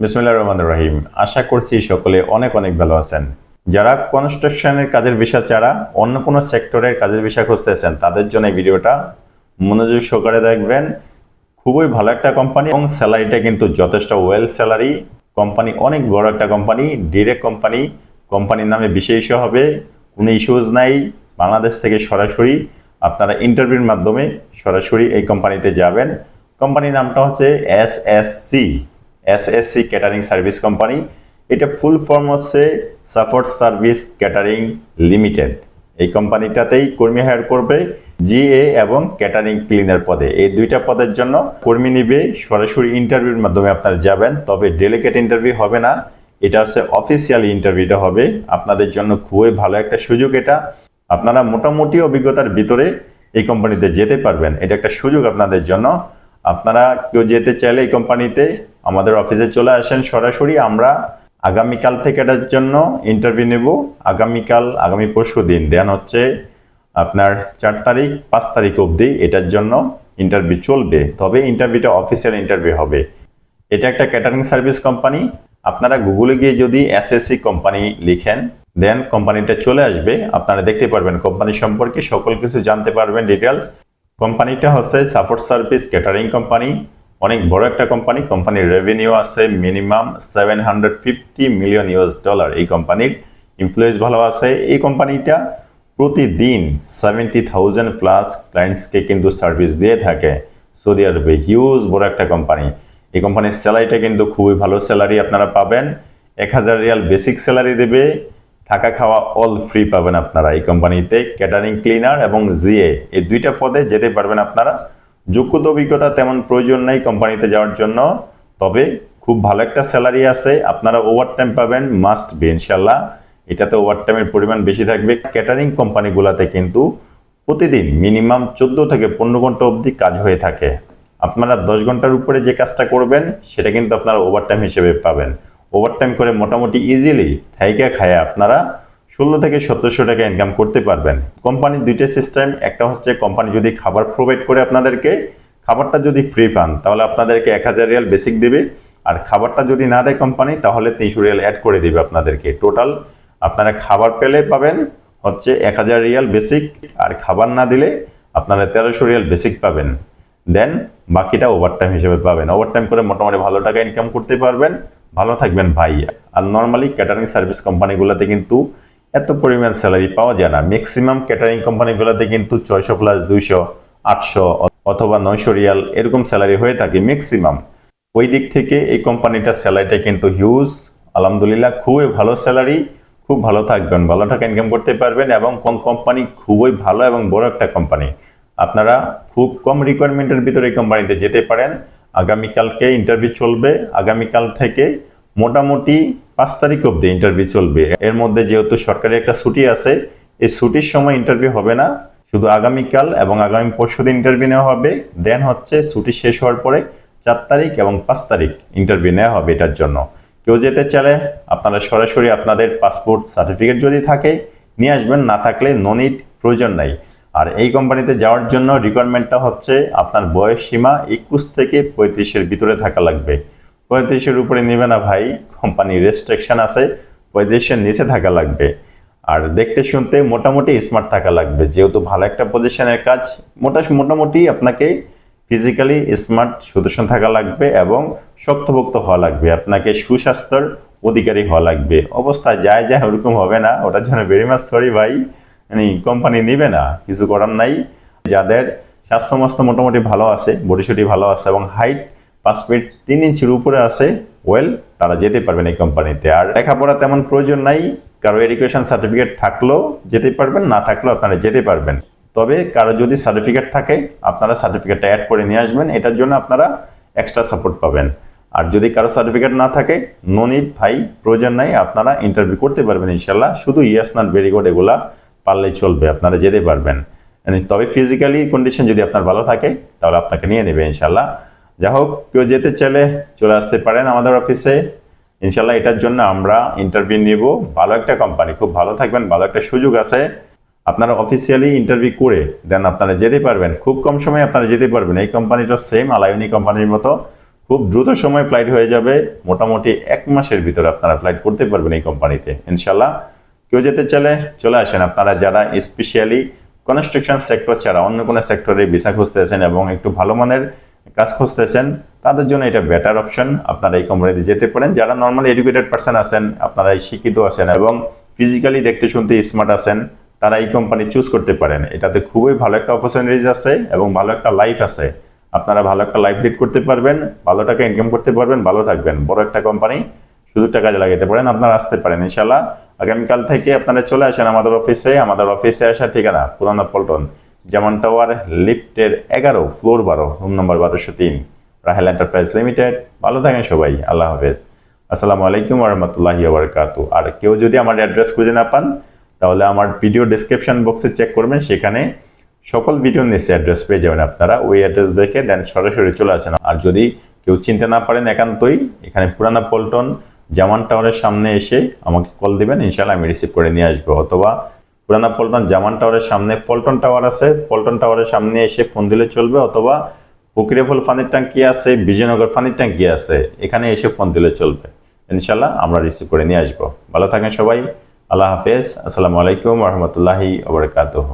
বিসমুল্লাহ রহমান রহিম। আশা করছি সকলে অনেক অনেক ভালো আছেন। যারা কনস্ট্রাকশনের কাজের বিষয় ছাড়া অন্য কোনো সেক্টরের কাজের বিষয় খুঁজতেছেন, তাদের জন্য এই ভিডিওটা মনোযোগ সহকারে দেখবেন। খুবই ভালো একটা কোম্পানি এবং স্যালারিটা কিন্তু যথেষ্ট ওয়েল স্যালারি। কোম্পানি অনেক বড় একটা কোম্পানি, ডিরেক্ট কোম্পানি। কোম্পানির নামে বিশেষ হবে, কোনো ইস্যুজ নাই। বাংলাদেশ থেকে সরাসরি আপনারা ইন্টারভিউর মাধ্যমে সরাসরি এই কোম্পানিতে যাবেন। কোম্পানির নামটা হচ্ছে S S C. SSC catering service company এটা ফুল ফর্ম হচ্ছে সাপোর্ট সার্ভিস ক্যাটারিং লিমিটেড এই কোম্পানিটাতেই কর্মী হায়ার করবে জিএ এবং ক্যাটারিং ক্লিনার পদে। এই দুইটা পদের জন্য কর্মী নিবে, সরাসরি ইন্টারভিউর মাধ্যমে আপনারা যাবেন, তবে ডেলিগেট ইন্টারভিউ হবে না। এটা হচ্ছে অফিসিয়াল ইন্টারভিউটা হবে। আপনাদের জন্য খুবই ভালো একটা সুযোগ এটা। আপনারা মোটামুটি অভিজ্ঞতার ভিতরে এই কোম্পানিতে যেতে পারবেন। এটা একটা সুযোগ আপনাদের জন্য। আপনারা কেউ যেতে চাইলে এই কোম্পানিতে আমাদের অফিসে চলে আসেন সরাসরি, আমরা আগামীকাল থেকে এটার জন্য ইন্টারভিউ নেব। আগামীকাল, আগামী পরশু দিন। দেন হচ্ছে আপনার চার তারিখ, পাঁচ তারিখ অবধি এটার জন্য ইন্টারভিউ চলবে। তবে ইন্টারভিউটা অফিসিয়াল ইন্টারভিউ হবে। এটা একটা ক্যাটারিং সার্ভিস কোম্পানি আপনারা গুগলে গিয়ে যদি এসএসসি কোম্পানি লিখেন দেন কোম্পানিটা চলে আসবে। আপনারা দেখতে পারবেন কোম্পানি সম্পর্কে সকল কিছু জানতে পারবেন ডিটেলস কোম্পানিটা হচ্ছে সাপোর্ট সার্ভিস ক্যাটারিং কোম্পানি অনেক বড় একটা কোম্পানি কোম্পানির রেভিনিউ আছে minimum seven hundred fifty million US dollar এই কোম্পানির ইনফ্লুয়েন্স ভালো আছে। এই কোম্পানিটা প্রতিদিন সেভেন্টি থাউজেন্ড প্লাস ক্লায়েন্টসকে কিন্তু সার্ভিস দিয়ে থাকে। সৌদি আরবে হিউজ বড় একটা কোম্পানি এই কোম্পানির স্যালারিটা কিন্তু খুবই ভালো স্যালারি আপনারা পাবেন। এক হাজার রিয়াল বেসিক স্যালারি দেবে। থাকা খাওয়া অল ফ্রি পাবেন আপনারা এই কোম্পানিতে ক্যাটারিং ক্লিনার এবং জিএ এই দুইটা পদে যেতে পারবেন আপনারা। যোগ্যতা অভিজ্ঞতা তেমন প্রয়োজন নেই কোম্পানিতে যাওয়ার জন্য। তবে খুব ভালো একটা স্যালারি আছে। আপনারা ওভার টাইম পাবেন মাস্ট বি ইনশাল্লাহ এটাতে ওভার টাইমের পরিমাণ বেশি থাকবে। ক্যাটারিং কোম্পানিগুলোতে কিন্তু প্রতিদিন মিনিমাম চোদ্দ থেকে পনেরো ঘণ্টা অবধি কাজ হয়ে থাকে। আপনারা দশ ঘণ্টার উপরে যে কাজটা করবেন, সেটা কিন্তু আপনারা ওভার টাইম হিসেবে পাবেন। ওভারটাইম করে মোটামুটি ইজিলি থাইকা খায় আপনারা ষোলো থেকে সতেরোশো টাকা ইনকাম করতে পারবেন। কোম্পানির দুইটা সিস্টেম একটা হচ্ছে কোম্পানি যদি খাবার প্রোভাইড করে আপনাদেরকে, খাবারটা যদি ফ্রি পান, তাহলে আপনাদেরকে এক হাজার রিয়াল বেসিক দেবে। আর খাবারটা যদি না দেয় কোম্পানি তাহলে তিনশো রিয়াল অ্যাড করে দিবে আপনাদেরকে। টোটাল আপনারা খাবার পেলে পাবেন হচ্ছে এক হাজার রিয়াল বেসিক আর খাবার না দিলে আপনারা তেরোশো রিয়াল বেসিক পাবেন। দেন বাকিটা ওভারটাইম হিসেবে পাবেন। ওভারটাইম করে মোটামুটি ভালো টাকা ইনকাম করতে পারবেন। ভালো থাকবেন ভাই। আর নর্মালি ক্যাটারিং সার্ভিস কোম্পানিগুলোতে কিন্তু এত পরিমাণ স্যালারি পাওয়া যায় না। ম্যাক্সিমাম ক্যাটারিং কোম্পানিগুলোতে কিন্তু ছয়শো প্লাস দুইশো, আটশো অথবা নয়শো রিয়াল এরকম স্যালারি হয়ে থাকে ম্যাক্সিমাম ওই দিক থেকে এই কোম্পানিটার স্যালারিটা কিন্তু হিউজ আলহামদুলিল্লাহ, খুবই ভালো স্যালারি খুব ভালো থাকবেন, ভালো টাকা ইনকাম করতে পারবেন এবং কোন কোম্পানি খুবই ভালো এবং বড় একটা কোম্পানি আপনারা খুব কম রিকোয়ারমেন্টের ভিতরে এই কোম্পানিতে যেতে পারেন। আগামীকালকে ইন্টারভিউ চলবে। আগামীকাল থেকে মোটামুটি পাঁচ তারিখ অবধি ইন্টারভিউ চলবে। এর মধ্যে যেহেতু সরকারি একটা ছুটি আছে, এই ছুটির সময় ইন্টারভিউ হবে না। শুধু আগামীকাল এবং আগামী পরশু দিন ইন্টারভিউ নেওয়া হবে। দেন হচ্ছে ছুটি শেষ হওয়ার পরে চার তারিখ এবং পাঁচ তারিখ ইন্টারভিউ নেওয়া হবে এটার জন্য। কেউ যেতে চাইলে আপনারা সরাসরি আপনাদের পাসপোর্ট সার্টিফিকেট যদি থাকে, নিয়ে আসবেন। না থাকলে ননিট প্রয়োজন নাই। আর এই কোম্পানিতে যাওয়ার জন্য রিকোয়ারমেন্টটা হচ্ছে আপনার বয়স সীমা একুশ থেকে পঁয়ত্রিশের ভিতরে থাকা লাগবে। পঁয়ত্রিশের উপরে নেবে না ভাই। কোম্পানির রেস্ট্রিকশন আছে, পঁয়ত্রিশের নিচে থাকা লাগবে। আর দেখতে শুনতে মোটামুটি স্মার্ট থাকা লাগবে। যেহেতু ভালো একটা পজিশনের কাজ, মোটা মোটামুটি আপনাকে ফিজিক্যালি স্মার্ট সুদর্শন থাকা লাগবে এবং শক্তভক্ত হওয়া লাগবে। আপনাকে সুস্বাস্থ্যর অধিকারী হওয়া লাগবে। অবস্থা যায় যায় ওরকম হবে না। ওটার জন্য ভেরি মাছ সরি ভাই। মানে কোম্পানি নিবে না। কিছু করার নাই। যাদের স্বাস্থ্য মাস্ত মোটামুটি ভালো আছে বডিসটি ভালো আছে এবং হাইট পাঁচ ফিট তিন ইঞ্চির উপরে আছে ওয়েল তারা যেতে পারবেন এই কোম্পানিতে আর লেখাপড়া তেমন প্রয়োজন নাই, কারও এডুকেশন সার্টিফিকেট থাকলেও যেতে পারবেন, না থাকলেও আপনারা যেতে পারবেন। তবে কারও যদি সার্টিফিকেট থাকে, আপনারা সার্টিফিকেটটা অ্যাড করে নিয়ে আসবেন, এটার জন্য আপনারা এক্সট্রা সাপোর্ট পাবেন। আর যদি কারও সার্টিফিকেট না থাকে নো ভাই, প্রয়োজন নাই, আপনারা ইন্টারভিউ করতে পারবেন ইনশাল্লাহ শুধু ইয়াস নট ভেরি গুড এগুলা পারলেই চলবে, আপনারা যেতে পারবেন। তবে ফিজিক্যালি কন্ডিশন যদি আপনার ভালো থাকে, তাহলে আপনাকে নিয়ে নেবে ইনশাল্লাহ যা হোক কেউ যেতে চাইলে চলে আসতে পারেন আমাদের অফিসে ইনশাল্লাহ এটার জন্য আমরা ইন্টারভিউ নিব। ভালো একটা কোম্পানি খুব ভালো থাকবেন, ভালো একটা সুযোগ আছে। আপনারা অফিসিয়ালি ইন্টারভিউ করে দেন, আপনারা যেতে পারবেন। খুব কম সময়ে আপনারা যেতে পারবেন। এই কোম্পানিটা সেম আলায়নি কোম্পানির মতো। খুব দ্রুত সময় ফ্লাইট হয়ে যাবে। মোটামুটি এক মাসের ভিতরে আপনারা ফ্লাইট করতে পারবেন এই কোম্পানিতে ইনশাল্লাহ কেউ যেতে চাইলে চলে আসেন। আপনারা যারা স্পেশালি কনস্ট্রাকশন সেক্টর ছাড়া অন্য কোনো সেক্টরে ভিসা খুঁজতেছেন এবং একটু ভালো মানের কাজ খুঁজতেছেন, তাদের জন্য এটা বেটার অপশন আপনারা এই কোম্পানিতে যেতে পারেন। যারা নর্মালি এডুকেটেড পার্সন আছেন, আপনারা শিক্ষিত আছেন এবং ফিজিক্যালি দেখতে শুনতে স্মার্ট আছেন, তারা এই কোম্পানি চুজ করতে পারেন। এটাতে খুবই ভালো একটা অপরচুনিটিজ আছে এবং ভালো একটা লাইফ আছে। আপনারা ভালো একটা লাইফ লিড করতে পারবেন, ভালো টাকা ইনকাম করতে পারবেন, ভালো থাকবেন। বড় একটা কোম্পানি সুযোগটা কাজে লাগাতে পারেন, আপনারা আসতে পারেন ইনশাল্লাহ আগামীকাল থেকে আপনারা চলে আসেন আমাদের অফিসে আমাদের অফিসে আসার ঠিকানা পুরানো পল্টন। যেমন টাওয়ার লিফটের এগারো ফ্লোর বারো রুম নম্বর বারোশো তিন রাহেল এন্টারপ্রাইজ লিমিটেড ভালো থাকেন সবাই, আল্লাহ হাফেজ। আসসালামু আলাইকুম রহমতুল্লাহি বারকাতু আর কেউ যদি আমার অ্যাড্রেস খুঁজে না পান, তাহলে আমার ভিডিও ডেসক্রিপশন বক্সে চেক করবেন, সেখানে সকল ভিডিও নিচে অ্যাড্রেস পেয়ে যাবেন আপনারা। ওই অ্যাড্রেস দেখে দেন সরাসরি চলে আসেন। আর যদি কেউ চিনতে না পারেন একান্তই, এখানে পুরানা পল্টন জামান টাওয়ারের সামনে এসে আমাকে কল দিবেন ইনশাল্লাহ আমি রিসিভ করে নিয়ে আসব। অথবা পুরানা পল্টন, জামান টাওয়ারের সামনে পল্টন টাওয়ার আছে। পল্টন টাওয়ারের সামনে এসে ফোন দিলে চলবে, অথবা ফকিরেফল ফানির ট্যাঙ্কি আছে, বিজয়নগর ফানির ট্যাঙ্কি আছে, এখানে এসে ফোন দিলে চলবে। ইনশাল্লাহ আমরা রিসিভ করে নিয়ে আসব। ভালো থাকেন সবাই, আল্লাহ হাফেজ, আসসালামু আলাইকুম রহমতুল্লাহি ওবরকাতহ